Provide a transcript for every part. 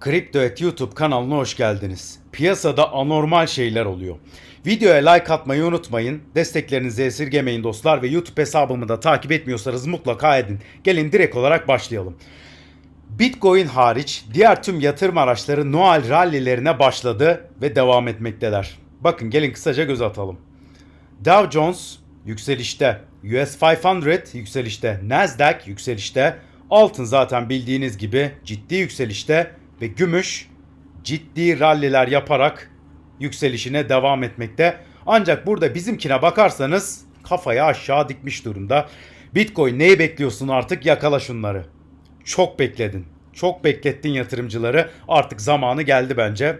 Kripto et YouTube kanalına hoş geldiniz. Piyasada anormal şeyler oluyor. Videoya like atmayı unutmayın. Desteklerinizi esirgemeyin dostlar ve YouTube hesabımı da takip etmiyorsanız mutlaka edin. Gelin direkt olarak başlayalım. Bitcoin hariç diğer tüm yatırım araçları Noel rallilerine başladı ve devam etmekteler. Bakın gelin kısaca göz atalım. Dow Jones yükselişte, US 500 yükselişte, Nasdaq yükselişte, altın zaten bildiğiniz gibi ciddi yükselişte ve gümüş ciddi ralliler yaparak yükselişine devam etmekte. Ancak burada bizimkine bakarsanız kafayı aşağı dikmiş durumda. Bitcoin neyi bekliyorsun artık yakala şunları. Çok bekledin. Çok beklettin yatırımcıları. Artık zamanı geldi bence.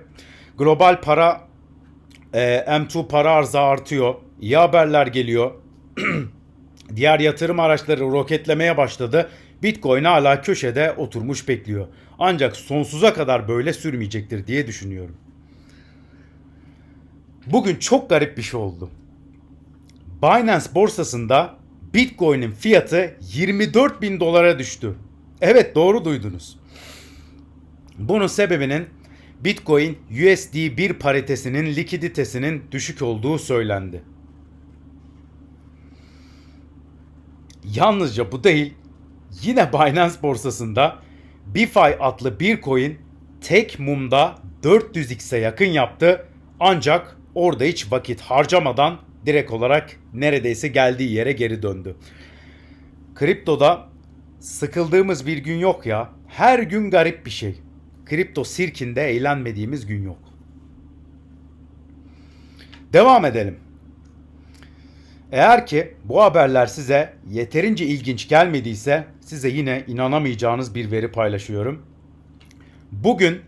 Global para e, M2 para arzı artıyor. İyi haberler geliyor. Diğer yatırım araçları roketlemeye başladı. Bitcoin hala köşede oturmuş bekliyor. Ancak sonsuza kadar böyle sürmeyecektir diye düşünüyorum. Bugün çok garip bir şey oldu. Binance borsasında Bitcoin'in fiyatı 24 bin dolara düştü. Evet doğru duydunuz. Bunun sebebinin Bitcoin USD 1 paritesinin likiditesinin düşük olduğu söylendi. Yalnızca bu değil. Yine Binance borsasında BiFi adlı bir coin tek mumda 400x'e yakın yaptı. Ancak orada hiç vakit harcamadan direkt olarak neredeyse geldiği yere geri döndü. Kriptoda sıkıldığımız bir gün yok ya. Her gün garip bir şey. Kripto sirkinde eğlenmediğimiz gün yok. Devam edelim. Eğer ki bu haberler size yeterince ilginç gelmediyse size yine inanamayacağınız bir veri paylaşıyorum. Bugün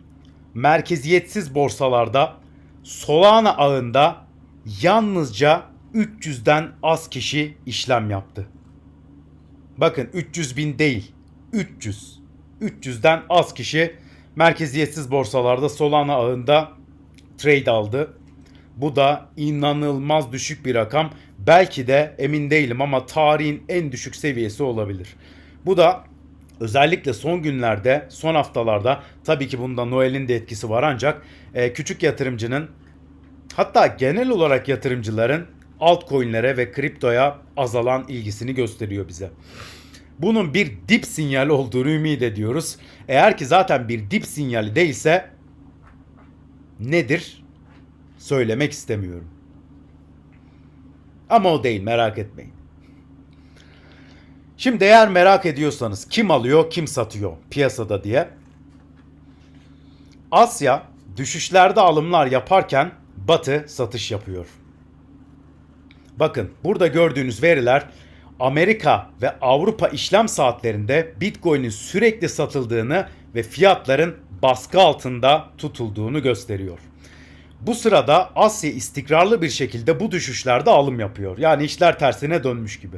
merkeziyetsiz borsalarda Solana ağında yalnızca 300'den az kişi işlem yaptı. Bakın 300 bin değil 300. 300'den az kişi merkeziyetsiz borsalarda Solana ağında trade aldı. Bu da inanılmaz düşük bir rakam. Belki de emin değilim ama tarihin en düşük seviyesi olabilir. Bu da özellikle son günlerde, son haftalarda tabii ki bunda Noel'in de etkisi var ancak e, küçük yatırımcının hatta genel olarak yatırımcıların altcoin'lere ve kriptoya azalan ilgisini gösteriyor bize. Bunun bir dip sinyali olduğunu ümit ediyoruz. Eğer ki zaten bir dip sinyali değilse nedir? Söylemek istemiyorum. Ama o değil merak etmeyin. Şimdi eğer merak ediyorsanız kim alıyor kim satıyor piyasada diye. Asya düşüşlerde alımlar yaparken Batı satış yapıyor. Bakın burada gördüğünüz veriler Amerika ve Avrupa işlem saatlerinde Bitcoin'in sürekli satıldığını ve fiyatların baskı altında tutulduğunu gösteriyor. Bu sırada Asya istikrarlı bir şekilde bu düşüşlerde alım yapıyor. Yani işler tersine dönmüş gibi.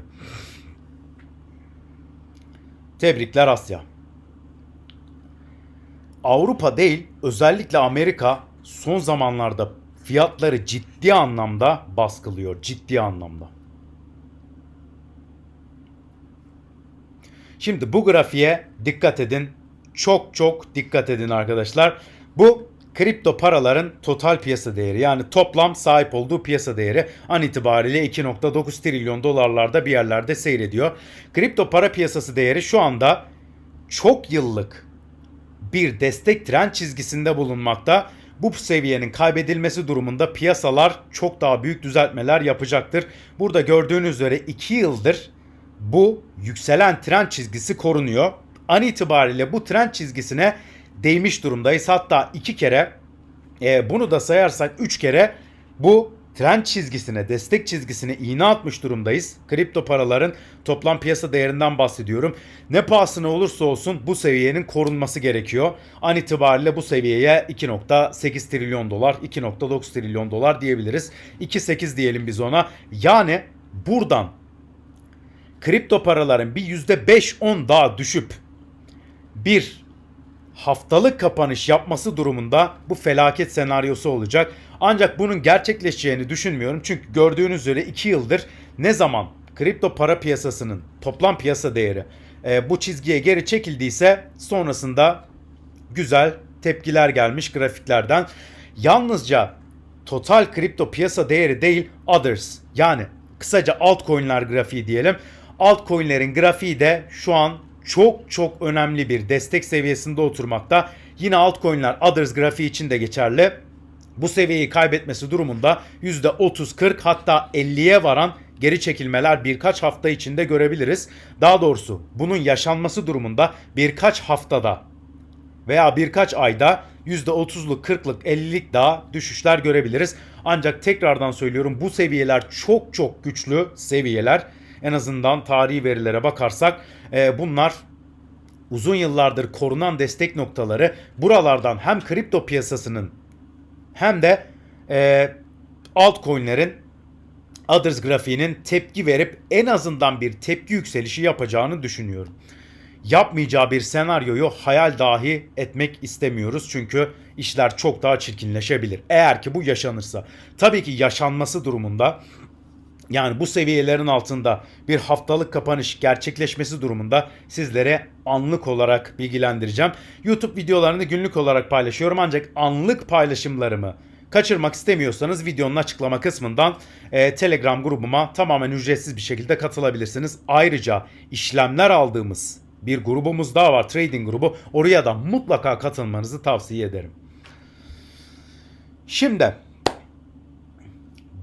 Tebrikler Asya. Avrupa değil, özellikle Amerika son zamanlarda fiyatları ciddi anlamda baskılıyor. Ciddi anlamda. Şimdi bu grafiğe dikkat edin. Çok çok dikkat edin arkadaşlar. Bu kripto paraların total piyasa değeri yani toplam sahip olduğu piyasa değeri an itibariyle 2.9 trilyon dolarlarda bir yerlerde seyrediyor. Kripto para piyasası değeri şu anda çok yıllık bir destek trend çizgisinde bulunmakta. Bu seviyenin kaybedilmesi durumunda piyasalar çok daha büyük düzeltmeler yapacaktır. Burada gördüğünüz üzere 2 yıldır bu yükselen trend çizgisi korunuyor. An itibariyle bu trend çizgisine değmiş durumdayız. Hatta iki kere e, bunu da sayarsak üç kere bu trend çizgisine, destek çizgisine iğne atmış durumdayız. Kripto paraların toplam piyasa değerinden bahsediyorum. Ne pahasına olursa olsun bu seviyenin korunması gerekiyor. An itibariyle bu seviyeye 2.8 trilyon dolar, 2.9 trilyon dolar diyebiliriz. 2.8 diyelim biz ona. Yani buradan kripto paraların bir %5-10 daha düşüp bir haftalık kapanış yapması durumunda bu felaket senaryosu olacak. Ancak bunun gerçekleşeceğini düşünmüyorum. Çünkü gördüğünüz üzere 2 yıldır ne zaman kripto para piyasasının toplam piyasa değeri e, bu çizgiye geri çekildiyse sonrasında güzel tepkiler gelmiş grafiklerden. Yalnızca total kripto piyasa değeri değil others yani kısaca altcoin'ler grafiği diyelim. Altcoin'lerin grafiği de şu an çok çok önemli bir destek seviyesinde oturmakta. Yine altcoin'ler others grafiği için de geçerli. Bu seviyeyi kaybetmesi durumunda %30-40 hatta 50'ye varan geri çekilmeler birkaç hafta içinde görebiliriz. Daha doğrusu bunun yaşanması durumunda birkaç haftada veya birkaç ayda %30'luk, 40'lık, 50'lik daha düşüşler görebiliriz. Ancak tekrardan söylüyorum bu seviyeler çok çok güçlü seviyeler. En azından tarihi verilere bakarsak e, bunlar uzun yıllardır korunan destek noktaları buralardan hem kripto piyasasının hem de e, altcoin'lerin Others grafiğinin tepki verip en azından bir tepki yükselişi yapacağını düşünüyorum. Yapmayacağı bir senaryoyu hayal dahi etmek istemiyoruz çünkü işler çok daha çirkinleşebilir. Eğer ki bu yaşanırsa. Tabii ki yaşanması durumunda yani bu seviyelerin altında bir haftalık kapanış gerçekleşmesi durumunda sizlere anlık olarak bilgilendireceğim. YouTube videolarını günlük olarak paylaşıyorum ancak anlık paylaşımlarımı kaçırmak istemiyorsanız videonun açıklama kısmından e, Telegram grubuma tamamen ücretsiz bir şekilde katılabilirsiniz. Ayrıca işlemler aldığımız bir grubumuz daha var trading grubu. Oraya da mutlaka katılmanızı tavsiye ederim. Şimdi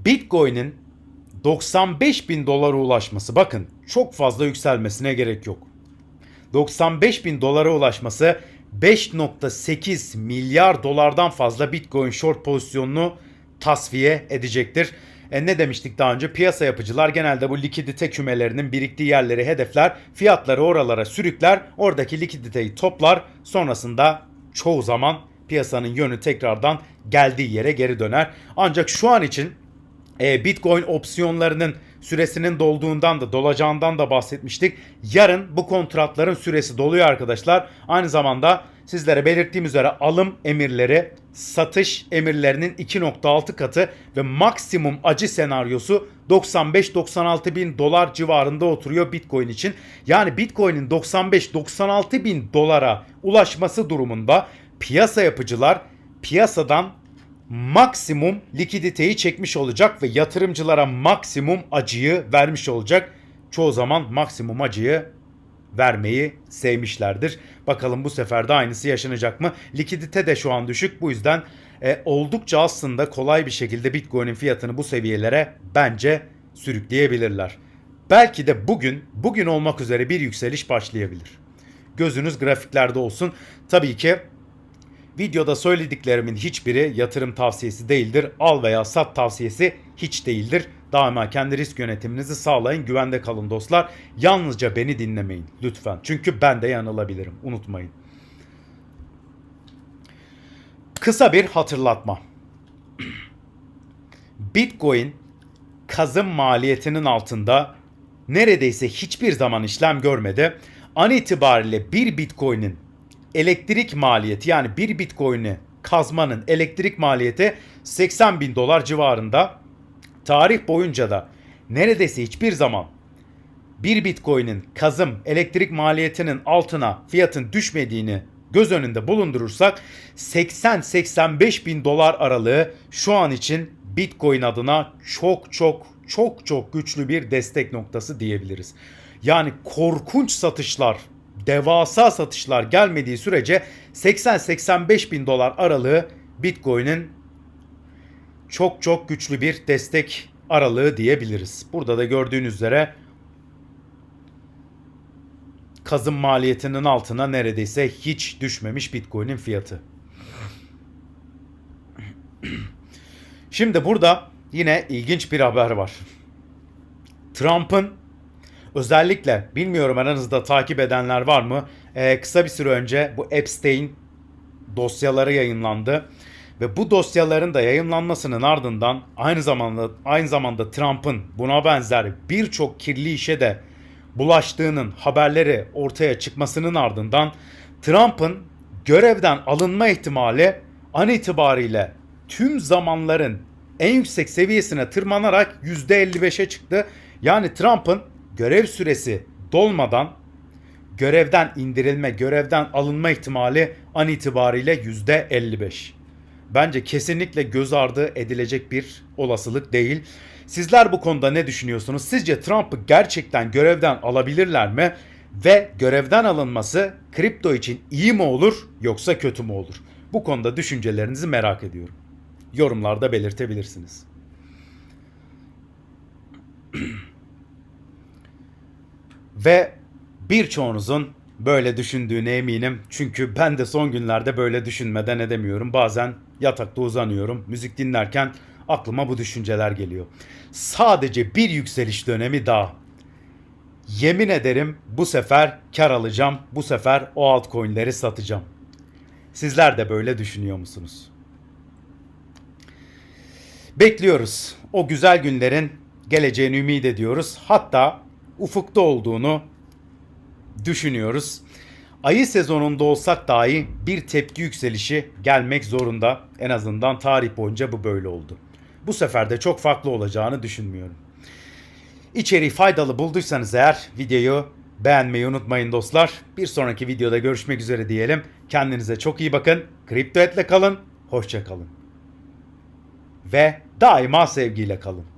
Bitcoin'in 95 bin dolara ulaşması bakın çok fazla yükselmesine gerek yok. 95 bin dolara ulaşması 5.8 milyar dolardan fazla Bitcoin short pozisyonunu tasfiye edecektir. E ne demiştik daha önce? Piyasa yapıcılar genelde bu likidite kümelerinin biriktiği yerleri hedefler, fiyatları oralara sürükler, oradaki likiditeyi toplar. Sonrasında çoğu zaman piyasanın yönü tekrardan geldiği yere geri döner. Ancak şu an için e, Bitcoin opsiyonlarının süresinin dolduğundan da dolacağından da bahsetmiştik. Yarın bu kontratların süresi doluyor arkadaşlar. Aynı zamanda sizlere belirttiğim üzere alım emirleri satış emirlerinin 2.6 katı ve maksimum acı senaryosu 95-96 bin dolar civarında oturuyor Bitcoin için. Yani Bitcoin'in 95-96 bin dolara ulaşması durumunda piyasa yapıcılar piyasadan maksimum likiditeyi çekmiş olacak ve yatırımcılara maksimum acıyı vermiş olacak. Çoğu zaman maksimum acıyı vermeyi sevmişlerdir. Bakalım bu sefer de aynısı yaşanacak mı? Likidite de şu an düşük. Bu yüzden e, oldukça aslında kolay bir şekilde Bitcoin'in fiyatını bu seviyelere bence sürükleyebilirler. Belki de bugün, bugün olmak üzere bir yükseliş başlayabilir. Gözünüz grafiklerde olsun. Tabii ki Videoda söylediklerimin hiçbiri yatırım tavsiyesi değildir. Al veya sat tavsiyesi hiç değildir. Daima kendi risk yönetiminizi sağlayın. Güvende kalın dostlar. Yalnızca beni dinlemeyin lütfen. Çünkü ben de yanılabilirim. Unutmayın. Kısa bir hatırlatma. Bitcoin kazım maliyetinin altında neredeyse hiçbir zaman işlem görmedi. An itibariyle bir Bitcoin'in elektrik maliyeti yani bir bitcoin'i kazmanın elektrik maliyeti 80 bin dolar civarında. Tarih boyunca da neredeyse hiçbir zaman bir bitcoin'in kazım elektrik maliyetinin altına fiyatın düşmediğini göz önünde bulundurursak 80-85 bin dolar aralığı şu an için bitcoin adına çok çok çok çok güçlü bir destek noktası diyebiliriz. Yani korkunç satışlar devasa satışlar gelmediği sürece 80-85 bin dolar aralığı Bitcoin'in çok çok güçlü bir destek aralığı diyebiliriz. Burada da gördüğünüz üzere kazım maliyetinin altına neredeyse hiç düşmemiş Bitcoin'in fiyatı. Şimdi burada yine ilginç bir haber var. Trump'ın Özellikle bilmiyorum aranızda takip edenler var mı? Ee, kısa bir süre önce bu Epstein dosyaları yayınlandı ve bu dosyaların da yayınlanmasının ardından aynı zamanda aynı zamanda Trump'ın buna benzer birçok kirli işe de bulaştığının haberleri ortaya çıkmasının ardından Trump'ın görevden alınma ihtimali an itibariyle tüm zamanların en yüksek seviyesine tırmanarak %55'e çıktı. Yani Trump'ın görev süresi dolmadan görevden indirilme, görevden alınma ihtimali an itibariyle %55. Bence kesinlikle göz ardı edilecek bir olasılık değil. Sizler bu konuda ne düşünüyorsunuz? Sizce Trump'ı gerçekten görevden alabilirler mi? Ve görevden alınması kripto için iyi mi olur yoksa kötü mü olur? Bu konuda düşüncelerinizi merak ediyorum. Yorumlarda belirtebilirsiniz. Ve birçoğunuzun böyle düşündüğüne eminim. Çünkü ben de son günlerde böyle düşünmeden edemiyorum. Bazen yatakta uzanıyorum. Müzik dinlerken aklıma bu düşünceler geliyor. Sadece bir yükseliş dönemi daha. Yemin ederim bu sefer kar alacağım. Bu sefer o altcoin'leri satacağım. Sizler de böyle düşünüyor musunuz? Bekliyoruz. O güzel günlerin geleceğini ümit ediyoruz. Hatta ufukta olduğunu düşünüyoruz. Ayı sezonunda olsak dahi bir tepki yükselişi gelmek zorunda. En azından tarih boyunca bu böyle oldu. Bu sefer de çok farklı olacağını düşünmüyorum. İçeriği faydalı bulduysanız eğer videoyu beğenmeyi unutmayın dostlar. Bir sonraki videoda görüşmek üzere diyelim. Kendinize çok iyi bakın. Kripto etle kalın. Hoşça kalın. Ve daima sevgiyle kalın.